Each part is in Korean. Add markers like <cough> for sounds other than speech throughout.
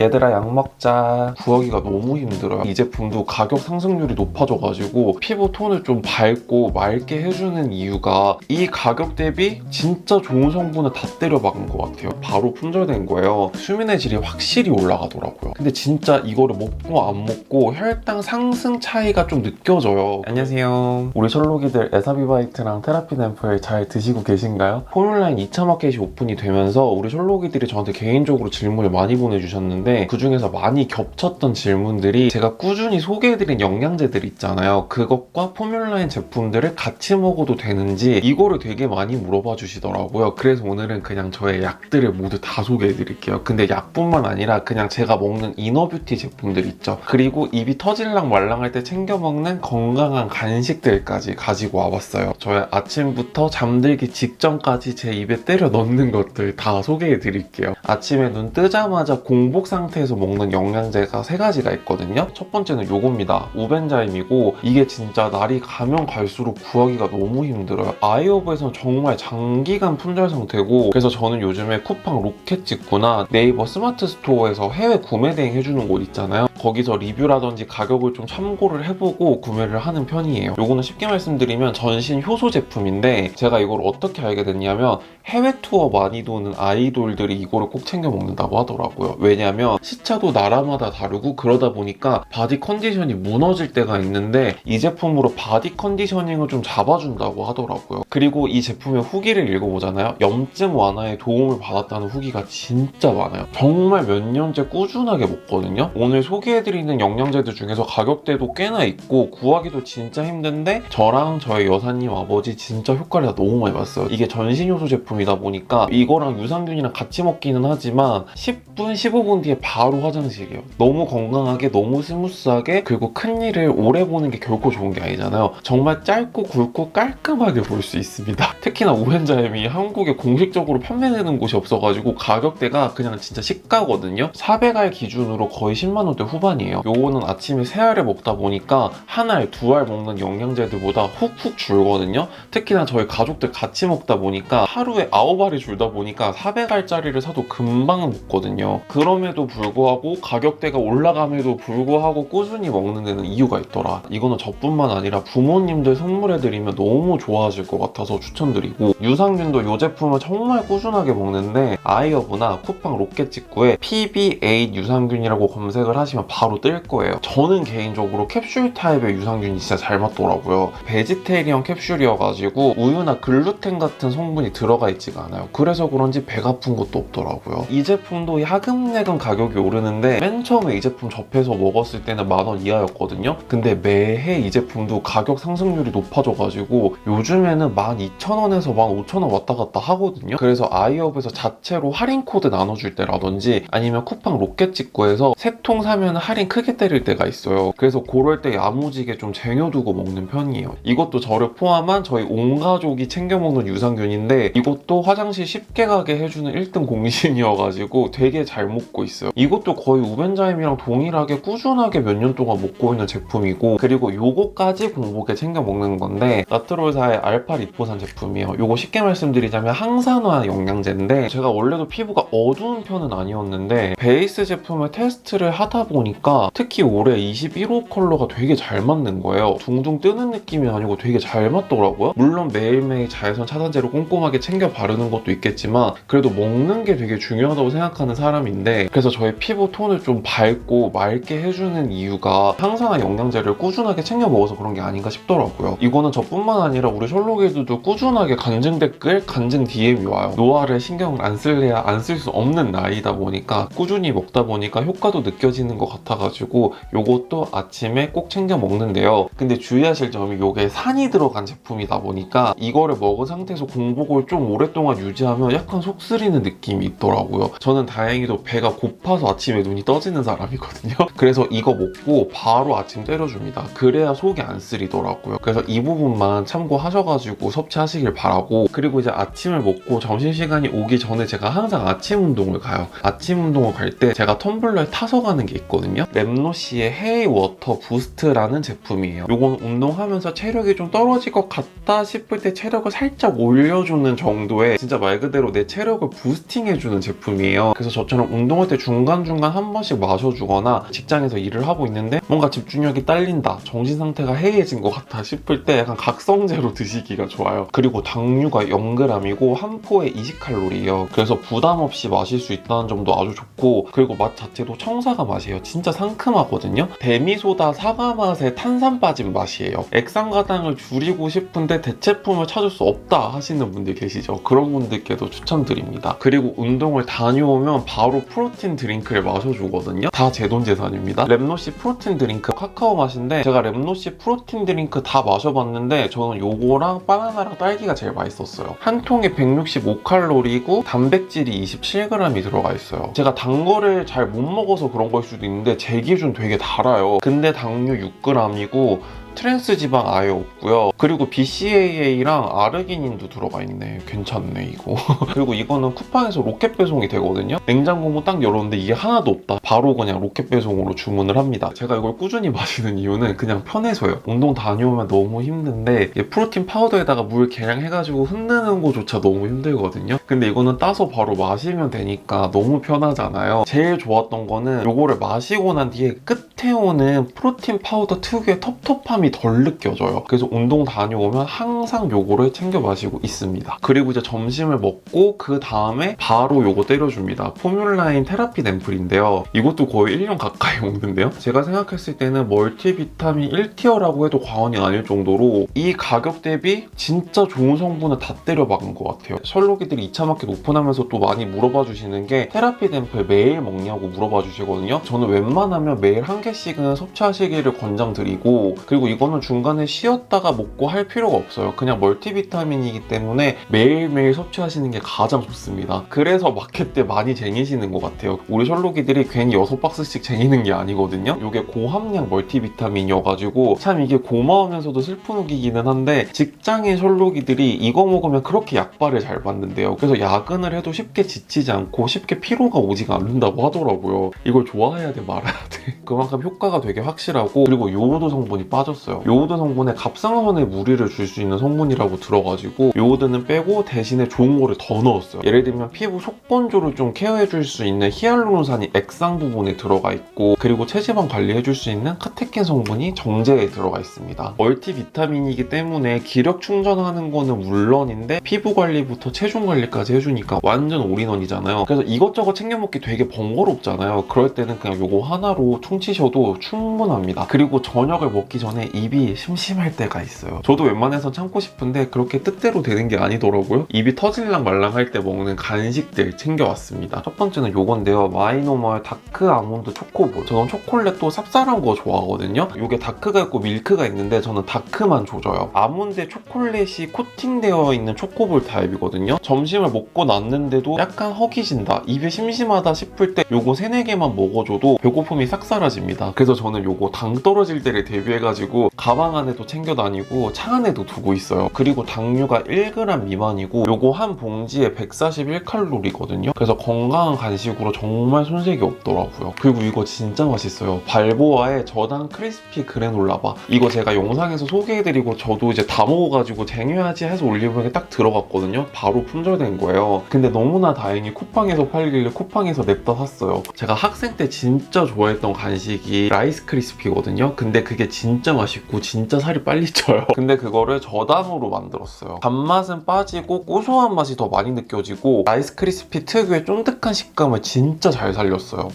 얘들아 약 먹자. 구하기가 너무 힘들어요 이 제품도 가격 상승률이 높아져가지고 피부 톤을 좀 밝고 맑게 해주는 이유가 이 가격 대비 진짜 좋은 성분을 다 때려 박은 것 같아요. 바로 품절된 거예요. 수면의 질이 확실히 올라가더라고요. 근데 진짜 이거를 먹고 안 먹고 혈당 상승 차이가 좀 느껴져요. 안녕하세요. 우리 철로기들 에사비바이트랑 테라피nem프엘 잘 드시고 계신가요? 포뮬라인 2차 마켓이 오픈이 되면서 우리 철로기들이 저한테 개인적으로 질문을 많이 보내주셨는데 그 중에서 많이 겹쳤던 질문들이 제가 꾸준히 소개해드린 영양제들 있잖아요. 그것과 포뮬라인 제품들을 같이 먹어도 되는지 이거를 되게 많이 물어봐 주시더라고요. 그래서 오늘은 그냥 저의 약들을 모두 다 소개해드릴게요. 근데 약뿐만 아니라 그냥 제가 먹는 이너뷰티 제품들 있죠. 그리고 입이 터질랑 말랑할 때 챙겨 먹는 건강한 간식들까지 가지고 와봤어요. 저의 아침부터 잠들기 직전까지 제 입에 때려 넣는 것들 다 소개해 드릴게요. 아침에 눈 뜨자마자 공복 상 태에서 먹는 영양제가 세 가지가 있거든요. 첫 번째는 요겁니다. 우벤자임이고 이게 진짜 날이 가면 갈수록 구하기가 너무 힘들어요. 아이오브에서는 정말 장기간 품절 상태고 그래서 저는 요즘에 쿠팡 로켓 직구나 네이버 스마트 스토어에서 해외 구매 대행 해주는 곳 있잖아요. 거기서 리뷰라든지 가격을 좀 참고를 해보고 구매를 하는 편이에요. 요거는 쉽게 말씀드리면 전신 효소 제품인데 제가 이걸 어떻게 알게 됐냐면 해외 투어 많이 도는 아이돌들이 이거를 꼭 챙겨 먹는다고 하더라고요. 왜냐면 시차도 나라마다 다르고 그러다 보니까 바디 컨디션이 무너질 때가 있는데 이 제품으로 바디 컨디셔닝을 좀 잡아준다고 하더라고요. 그리고 이 제품의 후기를 읽어보잖아요. 염증 완화에 도움을 받았다는 후기가 진짜 많아요. 정말 몇 년째 꾸준하게 먹거든요. 오늘 소개해드리는 영양제들 중에서 가격대도 꽤나 있고 구하기도 진짜 힘든데 저랑 저희 여사님 아버지 진짜 효과를 너무 많이 봤어요. 이게 전신효소 제품이다 보니까 이거랑 유산균이랑 같이 먹기는 하지만 10분, 15분 뒤에 바로 화장실이에요. 너무 건강하게, 너무 스무스하게 그리고 큰 일을 오래 보는 게 결코 좋은 게 아니잖아요. 정말 짧고 굵고 깔끔하게 볼 수 있습니다. <laughs> 특히나 우엔자임이 한국에 공식적으로 판매되는 곳이 없어가지고 가격대가 그냥 진짜 시가거든요. 400알 기준으로 거의 10만 원대 후반이에요. 요거는 아침에 세 알을 먹다 보니까 한 알, 두 알 먹는 영양제들보다 훅훅 줄거든요. 특히나 저희 가족들 같이 먹다 보니까 하루에 9알이 줄다 보니까 400알짜리를 사도 금방 먹거든요. 그럼에도 불구하고 가격대가 올라감에도 불구하고 꾸준히 먹는 데는 이유가 있더라. 이거는 저뿐만 아니라 부모님들 선물해드리면 너무 좋아하실 것 같아서 추천드리고 유산균도 이 제품을 정말 꾸준하게 먹는데 아이어브나 쿠팡 로켓 직구에 PB8 유산균이라고 검색을 하시면 바로 뜰 거예요. 저는 개인적으로 캡슐 타입의 유산균이 진짜 잘 맞더라고요. 베지테리언 캡슐이어가지고 우유나 글루텐 같은 성분이 들어가 있지가 않아요. 그래서 그런지 배가 아픈 것도 없더라고요. 이 제품도 야금야금 가 격이 오르는데 맨 처음에 이 제품 접해서 먹었을 때는 만 원 이하였거든요. 근데 매해 이 제품도 가격 상승률이 높아져가지고 요즘에는 12,000원에서 15,000원 왔다 갔다 하거든요. 그래서 아이업에서 자체로 할인 코드 나눠줄 때라든지 아니면 쿠팡 로켓 직구에서 세 통 사면 할인 크게 때릴 때가 있어요. 그래서 그럴 때 야무지게 좀 쟁여두고 먹는 편이에요. 이것도 저를 포함한 저희 온 가족이 챙겨 먹는 유산균인데 이것도 화장실 쉽게 가게 해주는 1등 공신이어가지고 되게 잘 먹고 있어요. 이것도 거의 우벤자임이랑 동일하게 꾸준하게 몇 년 동안 먹고 있는 제품이고 그리고 요거까지 공복에 챙겨 먹는 건데 나트롤사의 알파 리포산 제품이에요. 요거 쉽게 말씀드리자면 항산화 영양제인데 제가 원래도 피부가 어두운 편은 아니었는데 베이스 제품을 테스트를 하다 보니까 특히 올해 21호 컬러가 되게 잘 맞는 거예요. 둥둥 뜨는 느낌이 아니고 되게 잘 맞더라고요. 물론 매일매일 자외선 차단제로 꼼꼼하게 챙겨 바르는 것도 있겠지만 그래도 먹는 게 되게 중요하다고 생각하는 사람인데 그래서 저의 피부 톤을 좀 밝고 맑게 해주는 이유가 항산화 영양제를 꾸준하게 챙겨 먹어서 그런 게 아닌가 싶더라고요. 이거는 저뿐만 아니라 우리 셜록에도 꾸준하게 간증 댓글, 간증 DM이 와요. 노화를 신경을 안 쓸래야 안 쓸 수 없는 나이다 보니까 꾸준히 먹다 보니까 효과도 느껴지는 것 같아가지고 요것도 아침에 꼭 챙겨 먹는데요. 근데 주의하실 점이 요게 산이 들어간 제품이다 보니까 이거를 먹은 상태에서 공복을 좀 오랫동안 유지하면 약간 속 쓰리는 느낌이 있더라고요. 저는 다행히도 배가 고파서 아침에 눈이 떠지는 사람이거든요. <laughs> 그래서 이거 먹고 바로 아침 때려줍니다. 그래야 속이 안 쓰리더라고요. 그래서 이 부분만 참고하셔가지고 섭취하시길 바라고 그리고 이제 아침을 먹고 점심시간이 오기 전에 제가 항상 아침 운동을 가요. 아침 운동을 갈 때 제가 텀블러에 타서 가는 게 있거든요. 랩노시의 헤이 워터 부스트라는 제품이에요. 요건 운동하면서 체력이 좀 떨어질 것 같다 싶을 때 체력을 살짝 올려주는 정도의 진짜 말 그대로 내 체력을 부스팅해주는 제품이에요. 그래서 저처럼 운동할 때 중 간중간 한 번씩 마셔주거나 직장에서 일을 하고 있는데 뭔가 집중력이 딸린다, 정신 상태가 해이해진 것 같아 싶을 때 약간 각성제로 <laughs> 드시기가 좋아요. 그리고 당류가 0g이고 한 포에 20칼로리예요. 그래서 부담 없이 마실 수 있다는 점도 아주 좋고 그리고 맛 자체도 청사과 맛이에요. 진짜 상큼하거든요. 데미소다 사과 맛에 탄산 빠진 맛이에요. 액상가당을 줄이고 싶은데 대체품을 찾을 수 없다 하시는 분들 계시죠. 그런 분들께도 추천드립니다. 그리고 운동을 다녀오면 바로 프로틴 드링크를 마셔주거든요. 다 제 돈 재산입니다. 랩노시 프로틴 드링크 카카오 맛인데 제가 랩노시 프로틴 드링크 다 마셔봤는데 저는 요거랑 바나나랑 딸기가 제일 맛있었어요. 한 통에 165칼로리고 단백질이 27g이 들어가 있어요. 제가 단 거를 잘 못 먹어서 그런 걸 수도 있는데 제 기준 되게 달아요. 근데 당류 6g이고 트랜스 지방 아예 없고요. 그리고 BCAA랑 아르기닌도 들어가 있네. 괜찮네 이거. <laughs> 그리고 이거는 쿠팡에서 로켓 배송이 되거든요. 냉장고 문딱 열었는데 이게 하나도 없다. 바로 그냥 로켓 배송으로 주문을 합니다. 제가 이걸 꾸준히 <laughs> 마시는 이유는 그냥 편해서요. 운동 다녀오면 너무 힘든데 프로틴 파우더에다가 물 계량 해가지고 흔드는 거조차 너무 힘들거든요. 근데 이거는 따서 바로 마시면 되니까 너무 편하잖아요. 제일 좋았던 거는 요거를 마시고 난 뒤에 끝에 오는 프로틴 파우더 특유의 텁텁함 이 덜 느껴져요. 그래서 운동 다녀오면 항상 요거를 챙겨 마시고 있습니다. 그리고 이제 점심을 먹고 그 다음에 바로 요거 때려줍니다. 포뮬라인 테라피 앰플인데요. 이것도 거의 1년 가까이 <laughs> 먹는데요. 제가 생각했을 때는 멀티비타민 1티어라고 해도 과언이 아닐 정도로 이 가격 대비 진짜 좋은 성분을 다 때려 박은 것 같아요. 설로기들이 2차 마켓 오픈하면서 또 많이 물어봐 주시는 게 테라피 앰플 매일 먹냐고 물어봐 주시거든요. 저는 웬만하면 매일 한 개씩은 섭취하시기를 권장드리고 그리고 이거는 중간에 쉬었다가 먹고 할 필요가 없어요. 그냥 멀티비타민이기 때문에 매일매일 섭취하시는 게 가장 좋습니다. 그래서 마켓 때 많이 쟁이시는 것 같아요. 우리 셜록이들이 괜히 6박스씩 쟁이는 게 아니거든요. 이게 고함량 멀티비타민이어가지고 참 이게 고마우면서도 슬픈 후기기는 한데 직장인 셜록이들이 이거 먹으면 그렇게 약발을 잘 받는데요. 그래서 야근을 해도 쉽게 지치지 않고 쉽게 피로가 오지가 않는다고 하더라고요. 이걸 좋아해야 돼 말아야 돼. 그만큼 효과가 되게 확실하고 그리고 요오드 성분이 빠졌어요. 요오드 성분에 갑상선에 무리를 줄 수 있는 성분이라고 들어가지고 요오드는 빼고 대신에 좋은 거를 더 넣었어요. 예를 들면 피부 속건조를 좀 케어해줄 수 있는 히알루론산이 액상 부분에 들어가 있고 그리고 체지방 관리해줄 수 있는 카테킨 성분이 정제에 들어가 있습니다. 멀티 비타민이기 때문에 기력 충전하는 거는 물론인데 피부 관리부터 체중 관리까지 해주니까 완전 올인원이잖아요. 그래서 이것저것 챙겨 먹기 되게 번거롭잖아요. 그럴 때는 그냥 요거 하나로 퉁치셔도 충분합니다. 그리고 저녁을 먹기 전에 입이 심심할 때가 있어요. 저도 웬만해서 참고 싶은데 그렇게 뜻대로 되는 게 아니더라고요. 입이 터질랑 말랑 할 때 먹는 간식들 챙겨왔습니다. 첫 번째는 요건데요. 마이노멀 다크 아몬드 초코볼. 저는 초콜릿도 쌉쌀한 거 좋아하거든요. 요게 다크가 있고 밀크가 있는데 저는 다크만 조져요. 아몬드에 초콜릿이 코팅되어 있는 초코볼 타입이거든요. 점심을 먹고 났는데도 약간 허기진다. 입이 심심하다 싶을 때 요거 3, 4개만 먹어줘도 배고픔이 싹 사라집니다. 그래서 저는 요거 당 떨어질 때를 대비해가지고 가방 안에도 챙겨 다니고 차 안에도 두고 있어요. 그리고 당류가 1g 미만이고 요거 한 봉지에 141칼로리거든요. 그래서 건강한 간식으로 정말 손색이 없더라고요. 그리고 이거 진짜 맛있어요. 발보아의 저당 크리스피 그래놀라바. 이거 제가 영상에서 소개해드리고 저도 이제 다 먹어가지고 쟁여야지 해서 올리브영에 딱 들어갔거든요. 바로 품절된 거예요. 근데 너무나 다행히 쿠팡에서 팔길래 쿠팡에서 냅다 샀어요. 제가 학생 때 진짜 좋아했던 간식이 라이스 크리스피거든요. 근데 그게 진짜 맛있 고 진짜 살이 빨리 쪄요. <laughs> 근데 그거를 저당으로 만들었어요. 단맛은 빠지고 고소한 맛이 더 많이 느껴지고 라이스 크리스피 특유의 쫀득한 식감을 진짜 잘 살렸어요.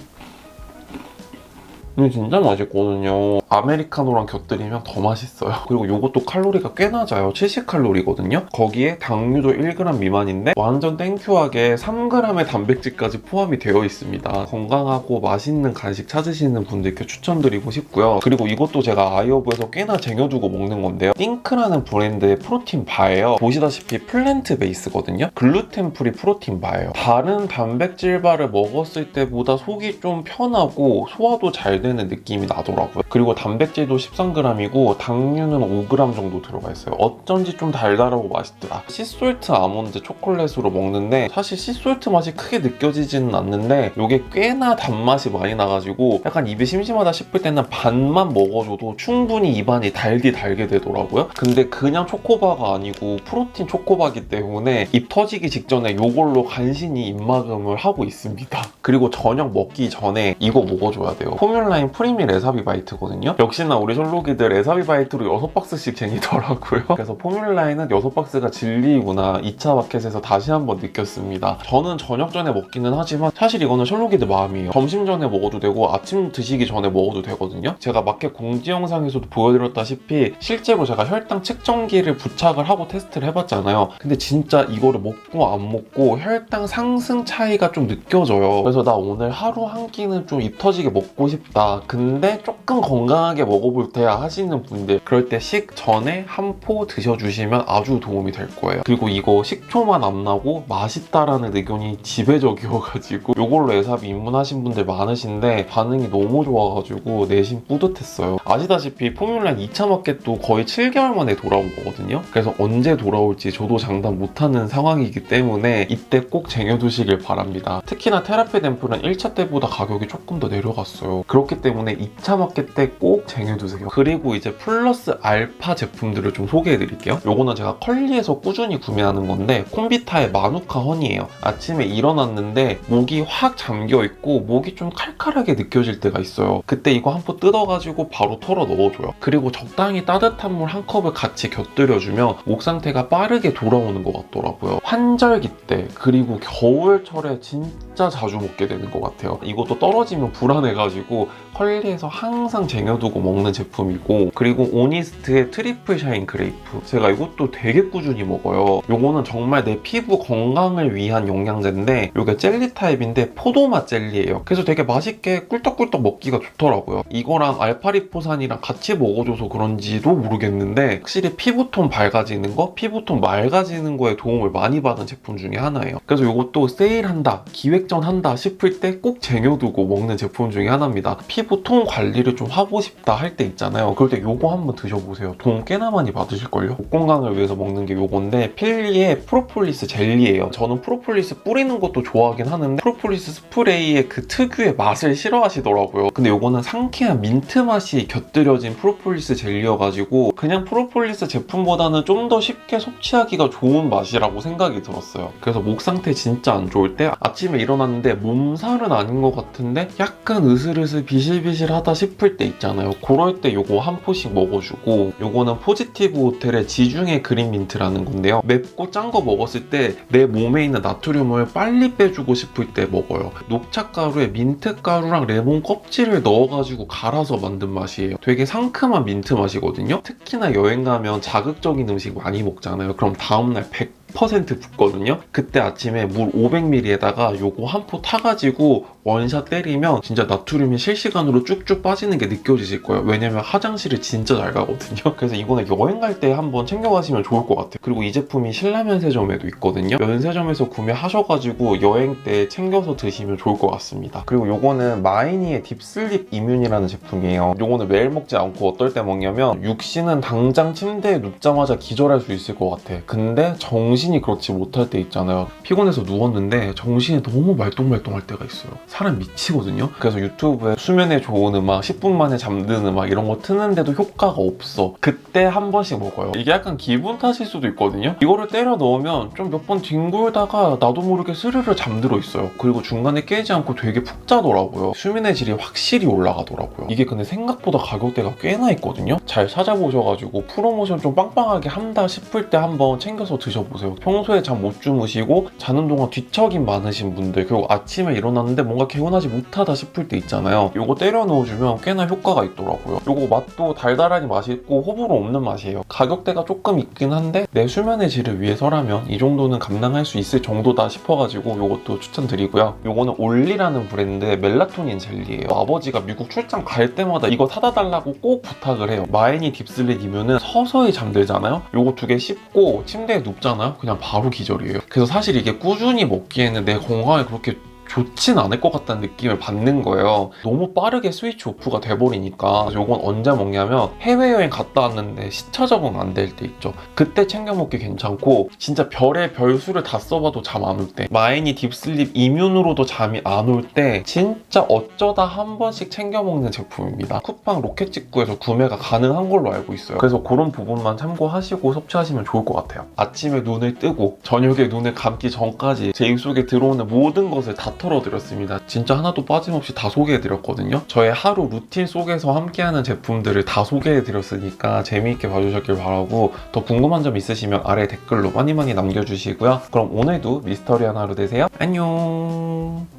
이거 진짜 맛있거든요. 아메리카노랑 곁들이면 더 맛있어요. 그리고 이것도 칼로리가 꽤 낮아요. 70칼로리거든요. 거기에 당류도 1g 미만인데 완전 땡큐하게 3g의 단백질까지 포함이 되어 있습니다. 건강하고 맛있는 간식 찾으시는 분들께 추천드리고 싶고요. 그리고 이것도 제가 아이오브에서 꽤나 쟁여두고 먹는 건데요. 띵크라는 브랜드의 프로틴 바예요. 보시다시피 플랜트 베이스거든요. 글루텐 프리 프로틴 바예요. 다른 단백질 바를 먹었을 때보다 속이 좀 편하고 소화도 잘 되는 느낌이 나더라고요. 그리고 단백질도 13g이고 당류는 5g 정도 들어가 있어요. 어쩐지 좀 달달하고 맛있더라. 시솔트 아몬드 초콜릿으로 먹는데 사실 시솔트 맛이 크게 느껴지지는 않는데 이게 꽤나 단맛이 많이 나가지고 약간 입이 심심하다 싶을 때는 반만 먹어줘도 충분히 입안이 달게 달게 되더라고요. 근데 그냥 초코바가 아니고 프로틴 초코바기 때문에 입 터지기 직전에 이걸로 간신히 입막음을 하고 있습니다. 그리고 저녁 먹기 전에 이거 먹어줘야 돼요. 포뮬라 인 프리미 레사비 바이트거든요. 역시나 우리 솔로기들 레사비 바이트로 6박스씩 쟁이더라고요. <laughs> 그래서 포뮬라인은 6박스가 진리구나 2차 마켓에서 다시 한번 느꼈습니다. 저는 저녁 전에 먹기는 하지만 사실 이거는 솔로기들 마음이에요. 점심 전에 먹어도 되고 아침 드시기 전에 먹어도 되거든요. 제가 마켓 공지 영상에서도 보여드렸다시피 실제로 제가 혈당 측정기를 부착을 하고 테스트를 해봤잖아요. 근데 진짜 이거를 먹고 안 먹고 혈당 상승 차이가 좀 느껴져요. 그래서 나 오늘 하루 한 끼는 좀 입 터지게 먹고 싶다. 근데 조금 건강하게 먹어볼 테야 하시는 분들 그럴 때 식 전에 한 포 드셔주시면 아주 도움이 될 거예요. 그리고 이거 식초만 안 나고 맛있다라는 의견이 지배적이어가지고 <laughs> 이걸로 에사비 입문하신 분들 많으신데 반응이 너무 좋아가지고 내심 뿌듯했어요. 아시다시피 포뮬라 2차 마켓도 거의 7개월 만에 돌아온 거거든요. 그래서 언제 돌아올지 저도 장담 못하는 상황이기 때문에 이때 꼭 쟁여두시길 바랍니다. 특히나 테라피 앰플은 1차 때보다 가격이 조금 더 내려갔어요. 그렇기 때문에 2차 마켓 때 꼭 쟁여두세요. 그리고 이제 플러스 알파 제품들을 좀 소개해드릴게요. 요거는 제가 컬리에서 꾸준히 구매하는 건데 콤비타의 마누카 허니예요. 아침에 일어났는데 목이 확 잠겨있고 목이 좀 칼칼하게 느껴질 때가 있어요. 그때 이거 한 포 뜯어가지고 바로 털어 넣어줘요. 그리고 적당히 따뜻한 물 한 컵을 같이 곁들여주면 목 상태가 빠르게 돌아오는 것 같더라고요. 환절기 때 그리고 겨울철에 진짜 자주 먹게 되는 것 같아요. 이것도 떨어지면 불안해가지고 컬리에서 항상 쟁여두고 먹는 제품이고 그리고 오니스트의 트리플 샤인 그레이프 제가 이것도 되게 꾸준히 먹어요. 요거는 정말 내 피부 건강을 위한 영양제인데 이게 젤리 타입인데 포도맛 젤리예요. 그래서 되게 맛있게 꿀떡꿀떡 먹기가 좋더라고요. 이거랑 알파리포산이랑 같이 먹어줘서 그런지도 모르겠는데 확실히 피부톤 밝아지는 거, 피부톤 맑아지는 거에 도움을 많이 받은 제품 중에 하나예요. 그래서 이것도 세일한다, 기획전 한다 싶을 때 꼭 쟁여두고 먹는 제품 중에 하나입니다. 피부톤 관리를 좀 하고 싶다 할 때 있잖아요. 그럴 때 요거 한번 드셔보세요. 도움 꽤나 많이 받으실걸요? 목 건강을 위해서 먹는 게 요건데 필리의 프로폴리스 젤리예요. 저는 프로폴리스 뿌리는 것도 좋아하긴 하는데 프로폴리스 스프레이의 그 특유의 맛을 싫어하시더라고요. 근데 요거는 상쾌한 민트 맛이 곁들여진 프로폴리스 젤리여가지고 그냥 프로폴리스 제품보다는 좀 더 쉽게 섭취하기가 좋은 맛이라고 생각이 들었어요. 그래서 목 상태 진짜 안 좋을 때 아침에 일어났는데 몸살은 아닌 것 같은데 약간 으슬으슬 비 실비실하다 싶을 때 있잖아요. 그럴 때 요거 한 포씩 먹어주고 요거는 포지티브 호텔의 지중해 그린 민트라는 건데요. 맵고 짠 거 먹었을 때 내 몸에 있는 나트륨을 빨리 빼주고 싶을 때 먹어요. 녹차 가루에 민트 가루랑 레몬 껍질을 넣어가지고 갈아서 만든 맛이에요. 되게 상큼한 민트 맛이거든요. 특히나 여행 가면 자극적인 음식 많이 먹잖아요. 그럼 다음날 100% 붓거든요. 그때 아침에 물 500ml에다가 요거 한 포 타가지고 원샷 때리면 진짜 나트륨이 실시간으로 쭉쭉 빠지는 게 느껴지실 거예요. 왜냐면 화장실을 진짜 잘 가거든요. <laughs> 그래서 이거는 여행 갈 때 한번 챙겨가시면 좋을 것 같아요. 그리고 이 제품이 신라면세점에도 있거든요. 면세점에서 구매하셔가지고 여행 때 챙겨서 드시면 좋을 것 같습니다. 그리고 요거는 마이니의 딥슬립 이뮨이라는 제품이에요. 요거는 매일 먹지 않고 어떨 때 먹냐면 육신은 당장 침대에 눕자마자 기절할 수 있을 것 같아. 근데 정신 이 그렇지 못할 때 있잖아요. 피곤해서 누웠는데 정신이 너무 말똥말똥할 때가 있어요. 사람 미치거든요. 그래서 유튜브에 수면에 좋은 음악, 10분 만에 잠드는 음악 이런 거 트는데도 효과가 없어. 그때 한 번씩 먹어요. 이게 약간 기분 탓일 수도 있거든요. 이거를 때려 넣으면 좀 몇 번 뒹굴다가 나도 모르게 스르르 잠들어 있어요. 그리고 중간에 깨지 않고 되게 푹 자더라고요. 수면의 질이 확실히 올라가더라고요. 이게 근데 생각보다 가격대가 꽤나 있거든요. 잘 찾아보셔가지고 프로모션 좀 빵빵하게 한다 싶을 때 한번 챙겨서 드셔보세요. 평소에 잠 못 주무시고 자는 동안 뒤척임 많으신 분들 그리고 아침에 일어났는데 뭔가 개운하지 못하다 싶을 때 있잖아요. 요거 때려 넣어주면 꽤나 효과가 있더라고요. 요거 맛도 달달하니 맛있고 호불호 없는 맛이에요. 가격대가 조금 있긴 한데 내 수면의 질을 위해서라면 이 정도는 감당할 수 있을 정도다 싶어가지고 요것도 추천드리고요. 요거는 올리라는 브랜드의 멜라토닌 젤리예요. 아버지가 미국 출장 갈 때마다 이거 사다 달라고 꼭 부탁을 해요. 마이니 딥슬립 이면은 서서히 잠들잖아요. 요거 두 개 씹고 침대에 눕잖아요. 그냥 바로 기절이에요. 그래서 사실 이게 꾸준히 먹기에는 내 건강에 그렇게 좋진 않을 것 같다는 느낌을 받는 거예요. 너무 빠르게 스위치 오프가 돼버리니까 이건 언제 먹냐면 해외여행 갔다 왔는데 시차 적응 안 될 때 있죠. 그때 챙겨 먹기 괜찮고 진짜 별의 별수를 다 써봐도 잠 안 올 때 마이니 딥슬립 이뮨으로도 잠이 안 올 때 진짜 어쩌다 한 번씩 챙겨 먹는 제품입니다. 쿠팡 로켓 직구에서 구매가 가능한 걸로 알고 있어요. 그래서 그런 부분만 참고하시고 섭취하시면 좋을 것 같아요. 아침에 눈을 뜨고 저녁에 눈을 감기 전까지 제 입속에 들어오는 모든 것을 다 털어드렸습니다. 진짜 하나도 빠짐없이 다 소개해드렸거든요. 저의 하루 루틴 속에서 함께하는 제품들을 다 소개해드렸으니까 재미있게 봐주셨길 바라고 더 궁금한 점 있으시면 아래 댓글로 많이 많이 남겨주시고요. 그럼 오늘도 미스터리한 하루 되세요. 안녕.